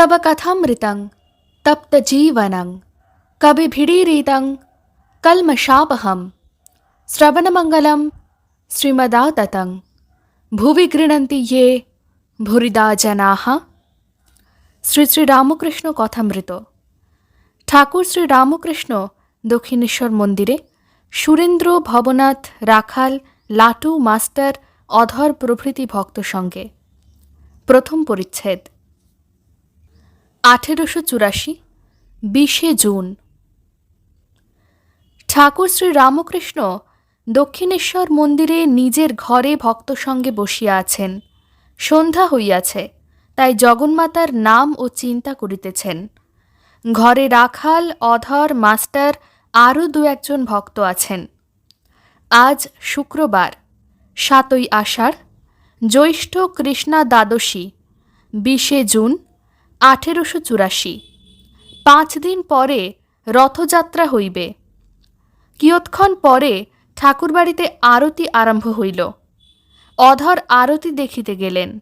तव कथामृतं तप्तजीवनं कविभिडीरितं कल्मषापहं श्रवणमङ्गलं श्रीमदाततं ভুবি গৃণন্তি ইয়ে ভুরিদা জনাহ শ্রী শ্রী রামকৃষ্ণ কথামৃত ঠাকুর শ্রী রামকৃষ্ণ দক্ষিণেশ্বর মন্দিরে সুরেন্দ্র ভবনাথ রাখাল লাটু মাস্টার অধর প্রভৃতি ভক্ত সঙ্গে প্রথম পরিচ্ছেদ আঠেরোশো চুরাশি, বিশে জুন। ঠাকুর শ্রী রামকৃষ্ণ দক্ষিণেশ্বর মন্দিরে নিজের ঘরে ভক্ত সঙ্গে বসিয়া আছেন। সন্ধ্যা হইয়াছে, তাই জগন্মাতার নাম ও চিন্তা করিতেছেন। ঘরে রাখাল, অধর, মাস্টার, আরও দু একজন ভক্ত আছেন। আজ শুক্রবার, সাতই আষাঢ়, জ্যৈষ্ঠ কৃষ্ণা দ্বাদশী, বিশে জুন আঠেরোশো চুরাশি। পাঁচ দিন পরে রথযাত্রা হইবে। কিয়ৎক্ষণ পরে ঠাকুরবাড়িতে আরতি আরম্ভ হইল। অধর আরতি দেখিতে গেলেন।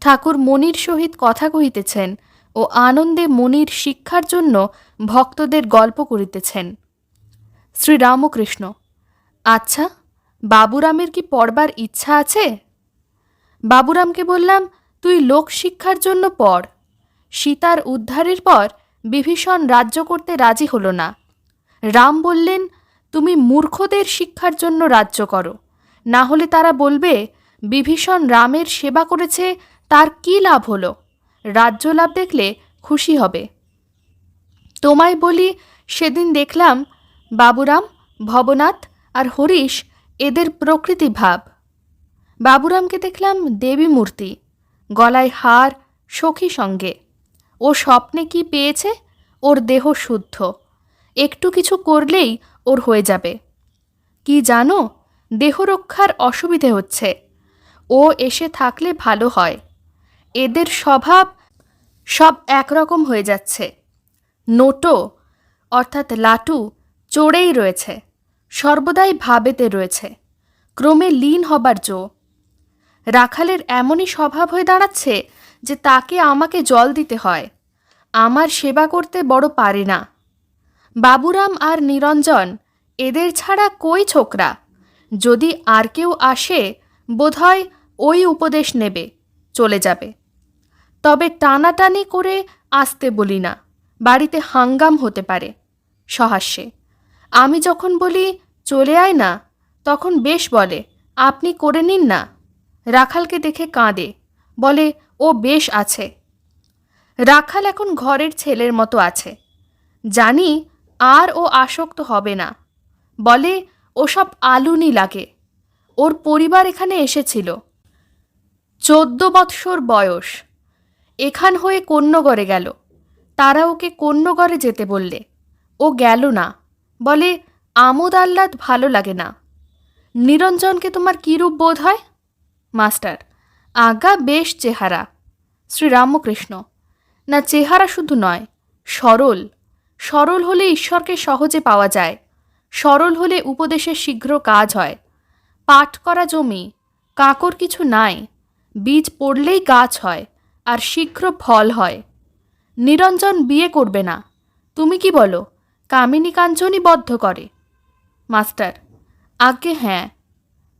ঠাকুর মনির সহিত কথা কহিতেছেন ও আনন্দে মনির শিক্ষার জন্য ভক্তদের গল্প করিতেছেন। শ্রীরামকৃষ্ণ আচ্ছা বাবুরামের কি পড়বার ইচ্ছা আছে? বাবুরামকে বললাম, তুই লোক শিক্ষার জন্য পড়। সীতার উদ্ধারের পর বিভীষণ রাজ্য করতে রাজি হল না। রাম বললেন, তুমি মূর্খদের শিক্ষার জন্য রাজ্য করো। না হলে তারা বলবে, বিভীষণ রামের সেবা করেছে, তার কী লাভ হলো? রাজ্য লাভ দেখলে খুশি হবে। তোমায় বলি, সেদিন দেখলাম বাবুরাম, ভবনাথ আর হরিশ এদের প্রকৃতি ভাব। বাবুরামকে দেখলাম দেবী মূর্তি, গলায় হার, সখী সঙ্গে। ও স্বপ্নে কি পেয়েছে? ওর দেহ শুদ্ধ। একটু কিছু করলেই ওর হয়ে যাবে। কি জানো দেহরক্ষার অসুবিধে হচ্ছে। ও এসে থাকলে ভালো হয়। এদের স্বভাব সব একরকম হয়ে যাচ্ছে। নোটো, অর্থাৎ লাটু চড়েই রয়েছে। সর্বদাই ভাবেতে রয়েছে। ক্রমে লীন হবার জো। রাখালের এমনই স্বভাব হয়ে দাঁড়াচ্ছে যে তাকে আমাকে জল দিতে হয়। আমার সেবা করতে বড় পারে না। বাবুরাম আর নিরঞ্জন, এদের ছাড়া কই ছোকরা? যদি আর কেউ আসে, বোধহয় ওই উপদেশ নেবে, চলে যাবে। তবে টানাটানি করে আসতে বলি না, বাড়িতে হাঙ্গাম হতে পারে, সহাস্যে। আমি যখন বলি, চলে আয় না, তখন বেশ বলে, আপনি করে নিন না। রাখালকে দেখে কাঁদে, বলে, ও বেশ আছে। রাখাল এখন ঘরের ছেলের মতো আছে। জানি আর ও আসক্ত হবে না। বলে ওসব আলুনি লাগে। ওর পরিবার এখানে এসেছিল। চোদ্দ বৎসর বয়স। এখান হয়ে কন্যগড়ে গেল। তারা ওকে কন্যগড়ে যেতে বললে। ও গেল না। বলে, আমোদ আহ্লাদ ভালো লাগে না। নিরঞ্জনকে তোমার কীরূপ বোধ হয়? মাস্টার আজ্ঞা বেশ চেহারা। শ্রীরামকৃষ্ণ। না চেহারা শুধু নয়, সরল। সরল হলে ঈশ্বরকে সহজে পাওয়া যায়। সরল হলে উপদেশে শীঘ্র কাজ হয়। পাট করা জমি, কাকর কিছু নাই। বীজ পড়লেই গাছ হয় আর শীঘ্র ফল হয়। নিরঞ্জন বিয়ে করবে না। তুমি কি বলো, কামিনী কাঞ্চনই বদ্ধ করে? মাস্টার, আজ্ঞে হ্যাঁ।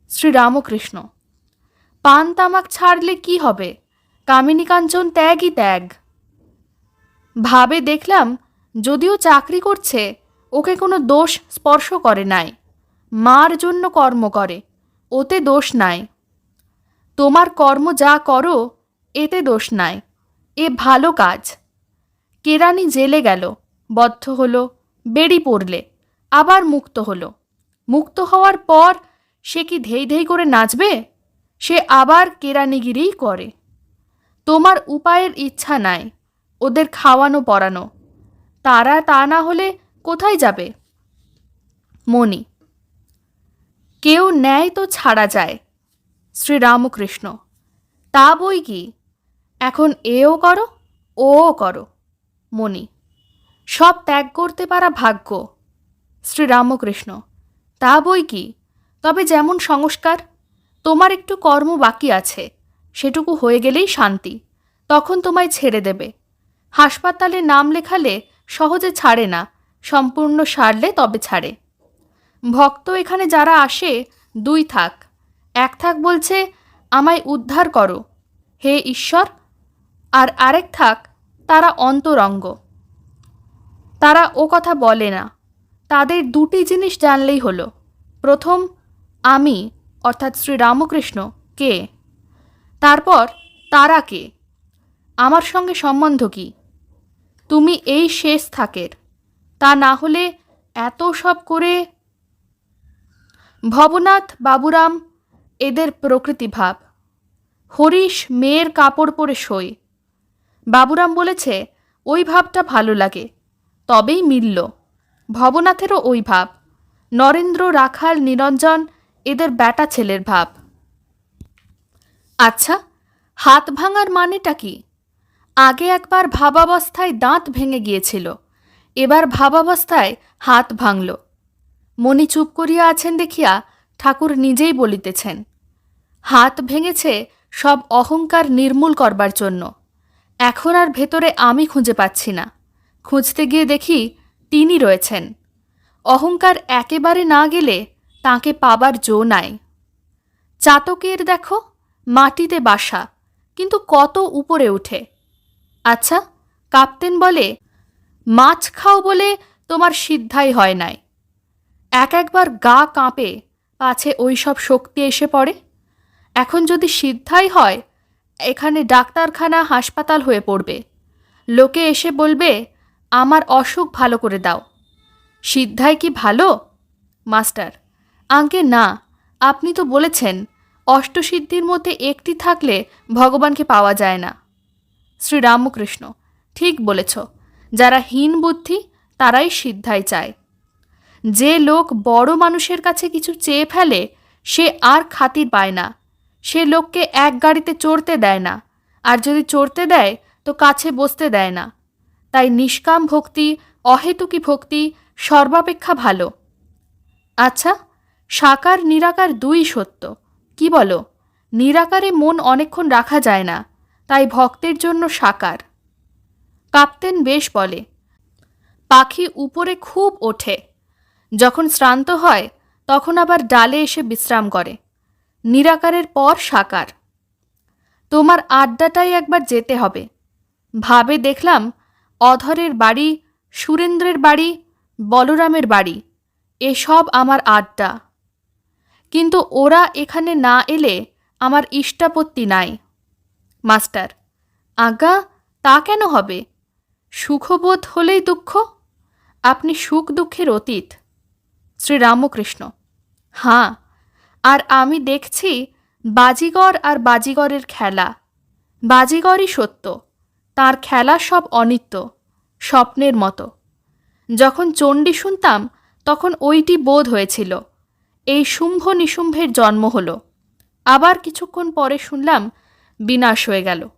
শ্রীরামকৃষ্ণ, পান তামাক ছাড়লে কি হবে? কামিনী কাঞ্চন ত্যাগই ত্যাগ। ভাবে দেখলাম, যদিও চাকরি করছে, ওকে কোনো দোষ স্পর্শ করে নাই। মার জন্য কর্ম করে, ওতে দোষ নাই। তোমার কর্ম যা করো, এতে দোষ নাই। এ ভালো কাজ। কেরানি জেলে গেল, বদ্ধ হলো, বেড়ি পড়লে আবার মুক্ত হলো। মুক্ত হওয়ার পর সে কি ধেই ধেই করে নাচবে? সে আবার কেরানিগিরিই করে। তোমার উপায়ের ইচ্ছা নাই। ওদের খাওয়ানো, পরানো। তারা তা না হলে কোথায় যাবে? মণি, কেউ নেয় তো ছাড়া যায়, শ্রীরামকৃষ্ণ। তা বই কি? এখন এও করো, ওও করো। মণি, সব ত্যাগ করতে পারা ভাগ্য, শ্রীরামকৃষ্ণ। তা বই কি? তবে যেমন সংস্কার, তোমার একটু কর্ম বাকি আছে, সেটুকু হয়ে গেলেই শান্তি, তখন তোমায় ছেড়ে দেবে। হাসপাতালে নাম লেখালে সহজে ছাড়ে না, সম্পূর্ণ সারলে তবে ছাড়ে। ভক্ত এখানে যারা আসে, দুই থাক। এক থাক বলছে, আমায় উদ্ধার করো। হে ঈশ্বর! আর আরেক থাক, তারা অন্তরঙ্গ। তারা ও কথা বলে না। তাদের দুটি জিনিস জানলেই হলো। প্রথম, আমি, অর্থাৎ শ্রী রামকৃষ্ণ কে? তারপর, তারা কে? আমার সঙ্গে সম্বন্ধ কি? তুমি এই শেষ থাকের। তা না হলে এত সব করে ভবনাথ বাবুরাম এদের প্রকৃতি ভাব। হরিশ মেয়ের কাপড় পরে শোয়। বাবুরাম বলেছে, ওই ভাবটা ভালো লাগে। তবেই মিলল। ভবনাথেরও ওই ভাব। নরেন্দ্র, রাখাল, নিরঞ্জন এদের ব্যাটা ছেলের ভাব। আচ্ছা হাত ভাঙার মানেটা কি? আগে একবার ভাবাবস্থায় দাঁত ভেঙে গিয়েছিল। এবার ভাবাবস্থায় হাত ভাঙল। মণি চুপ করিয়া আছেন দেখিয়া ঠাকুর নিজেই বলিতেছেন, হাত ভেঙেছে সব অহংকার নির্মূল করবার জন্য। এখন আর ভেতরে আমি খুঁজে পাচ্ছি না। খুঁজতে গিয়ে দেখি তিনি রয়েছেন। অহংকার একেবারে না গেলে তাকে পাবার জো নাই। চাতকের দেখো, মাটিতে বাসা, কিন্তু কত উপরে উঠে। আচ্ছা কাপ্তেন বলে, মাছ খাও বলে তোমার সিদ্ধাই হয় নাই। এক একবার গা কাঁপে, পাছে ওই সব শক্তি এসে পড়ে। এখন যদি সিদ্ধাই হয়, এখানে ডাক্তারখানা হাসপাতাল হয়ে পড়বে। লোকে এসে বলবে, আমার অসুখ ভালো করে দাও। সিদ্ধাই কি ভালো? মাস্টার, আঙ্কে না, আপনি তো বলেছেন, অষ্টসিদ্ধির মধ্যে একটি থাকলে ভগবানকে পাওয়া যায় না। শ্রীরামকৃষ্ণ। ঠিক বলেছ, যারা হীন বুদ্ধি, তারাই সিদ্ধাই চায়। যে লোক বড় মানুষের কাছে কিছু চেয়ে ফেলে, সে আর খাতির পায় না। সে লোককে এক গাড়িতে চড়তে দেয় না, আর যদি চড়তে দেয়, তো কাছে বসতে দেয় না। তাই নিষ্কাম ভক্তি, অহেতুকি ভক্তি সর্বাপেক্ষা ভালো। আচ্ছা সাকার নিরাকার দুই সত্য। কি বলো, নিরাকারে মন অনেকক্ষণ রাখা যায় না। তাই ভক্তের জন্য সাকার। কাপ্তেন বেশ বলে, পাখি উপরে খুব ওঠে। যখন শ্রান্ত হয়, তখন আবার ডালে এসে বিশ্রাম করে। নিরাকারের পর সাকার। তোমার আড্ডাটাই একবার যেতে হবে। ভাবে দেখলাম, অধরের বাড়ি, সুরেন্দ্রের বাড়ি, বলরামের বাড়ি, এসব আমার আড্ডা। কিন্তু ওরা এখানে না এলে আমার ইষ্টাপত্তি নাই। মাস্টার। আজ্ঞা তা কেন হবে? সুখবোধ হলেই দুঃখ? আপনি সুখ দুঃখের অতীত। শ্রীরামকৃষ্ণ। হাঁ, আর আমি দেখছি বাজিগর আর বাজিগরের খেলা। বাজিগরই সত্য, তার খেলা সব অনিত্য, স্বপ্নের মতো। যখন চণ্ডী শুনতাম, তখন ওইটি বোধ হয়েছিল। এই শুম্ভ নিশুম্ভের জন্ম হলো। আবার কিছুক্ষণ পরে শুনলাম বিনাশ হয়ে গেল।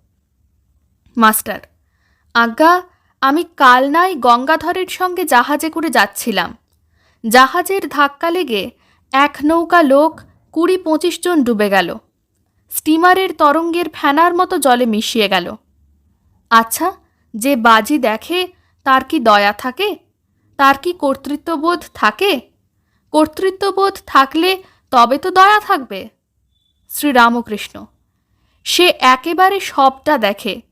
মাস্টার, আজ্ঞা, আমি কাল কালনায় গঙ্গাধরের সঙ্গে জাহাজে করে যাচ্ছিলাম। জাহাজের ধাক্কা লেগে এক নৌকা লোক কুড়ি পঁচিশ জন ডুবে গেল। স্টিমারের তরঙ্গের ফেনার মতো জলে মিশিয়ে গেল। আচ্ছা যে বাজি দেখে তার কি দয়া থাকে? তার কি কর্তৃত্ববোধ থাকে? কর্তৃত্ববোধ থাকলে তবে তো দয়া থাকবে। শ্রীরামকৃষ্ণ সে একেবারে সবটা দেখে।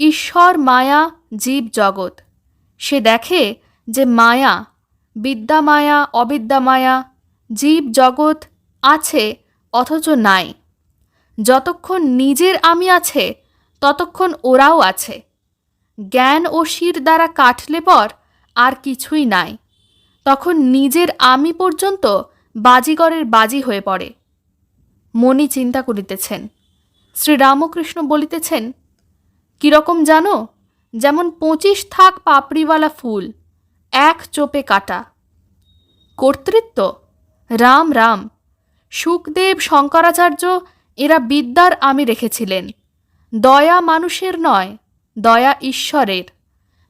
ঈশ্বর, মায়া, জীব, জগৎ। সে দেখে যে মায়া, বিদ্যা মায়া, অবিদ্যা মায়া, জীব, জগৎ আছে অথচ নাই। যতক্ষণ নিজের আমি আছে, ততক্ষণ ওরাও আছে। জ্ঞান ও শির দ্বারা কাটলে পর আর কিছুই নাই। তখন নিজের আমি পর্যন্ত বাজিগরের বাজি হয়ে পড়ে। মনি চিন্তা করিতেছেন শ্রীরামকৃষ্ণ বলিতেছেন, কীরকম জানো, যেমন পঁচিশ থাক পাপড়িওয়ালা ফুল, এক চোপে কাটা। কর্তৃত্ব? রাম রাম। সুখদেব শঙ্করাচার্য এরা বিদ্যার আমি রেখেছিলেন। দয়া মানুষের নয়, দয়া ঈশ্বরের।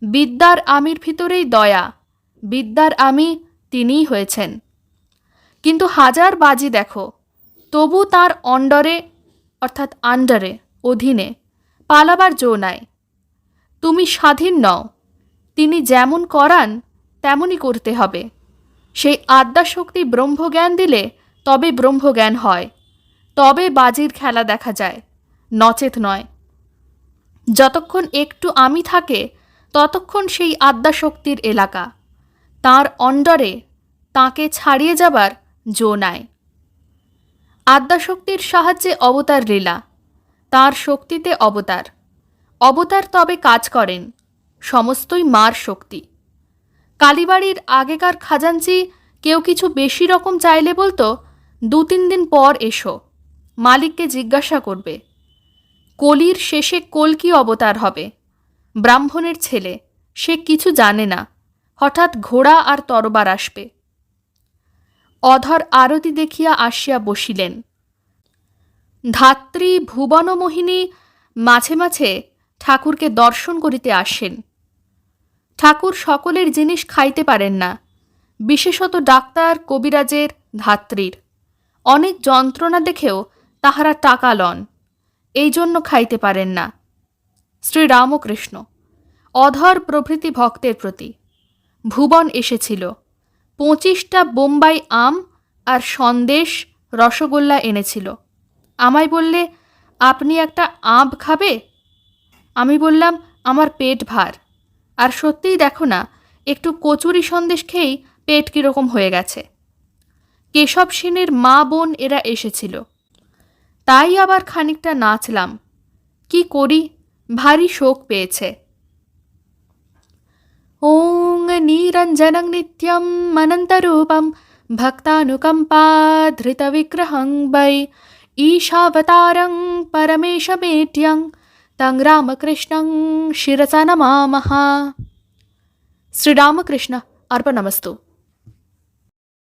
বিদ্যার আমির ভিতরেই দয়া, বিদ্যার আমি তিনিই হয়েছেন। কিন্তু হাজার বাজি দেখো, তবু তার অন্ডরে অর্থাৎ আন্ডারে, অধীনে, পালাবার জো নাই তুমি স্বাধীন নও। তিনি যেমন করান, তেমনই করতে হবে। সেই আদ্যাশক্তি ব্রহ্মজ্ঞান দিলে তবে ব্রহ্মজ্ঞান হয়। তবে বাজির খেলা দেখা যায়। নচেত নয়। যতক্ষণ একটু আমি থাকে, ততক্ষণ সেই আদ্যাশক্তির এলাকা। তার অন্ডরে তাকে ছাড়িয়ে যাবার জো নাই আদ্যাশক্তির সাহায্যে অবতার লীলা। তার শক্তিতে অবতার। অবতার তবে কাজ করেন, সমস্তই মার শক্তি। কালীবাড়ির আগেকার খাজাঞ্চি কেউ কিছু বেশি রকম চাইলে বলতো দু তিন দিন পর এসো, মালিককে জিজ্ঞাসা করবে, কলির শেষে কলকি অবতার হবে? ব্রাহ্মণের ছেলে, সে কিছু জানে না, হঠাৎ ঘোড়া আর তরবার আসবে। অধর আরতি দেখিয়া আসিয়া বসিলেন। ধাত্রী ভুবনমোহিনী মাঝে মাঝে ঠাকুরকে দর্শন করিতে আসেন। ঠাকুর সকলের জিনিস খাইতে পারেন না, বিশেষত ডাক্তার, কবিরাজের, ধাত্রীর। অনেক যন্ত্রণা দেখেও তাহারা টাকা লন, এই জন্য খাইতে পারেন না। শ্রী রামকৃষ্ণ অধর প্রভৃতি ভক্তের প্রতি, ভুবন এসেছিল। পঁচিশটা বোম্বাই আম আর সন্দেশ রসগোল্লা এনেছিল। আমায় বললে, আপনি একটা আম খাবে? আমি বললাম, আমার পেট ভার। আর সত্যিই দেখো না, একটু কচুরি সন্দেশ খেয়েই পেট কীরকম হয়ে গেছে। কেশব সেনের মা বোন এরা এসেছিল। তাই আবার খানিকটা নাচলাম। কি করি? ভারী শোক পেয়েছে। ওং నిరంజనం నిత్యం అనంతరూపం భక్తానుకంపాధృతవిగ్రహం వై ఈశావతారం పరమేశమేట్యం తం రామకృష్ణం శిరస నమామహ శ్రీరామకృష్ణ అర్పణమస్తు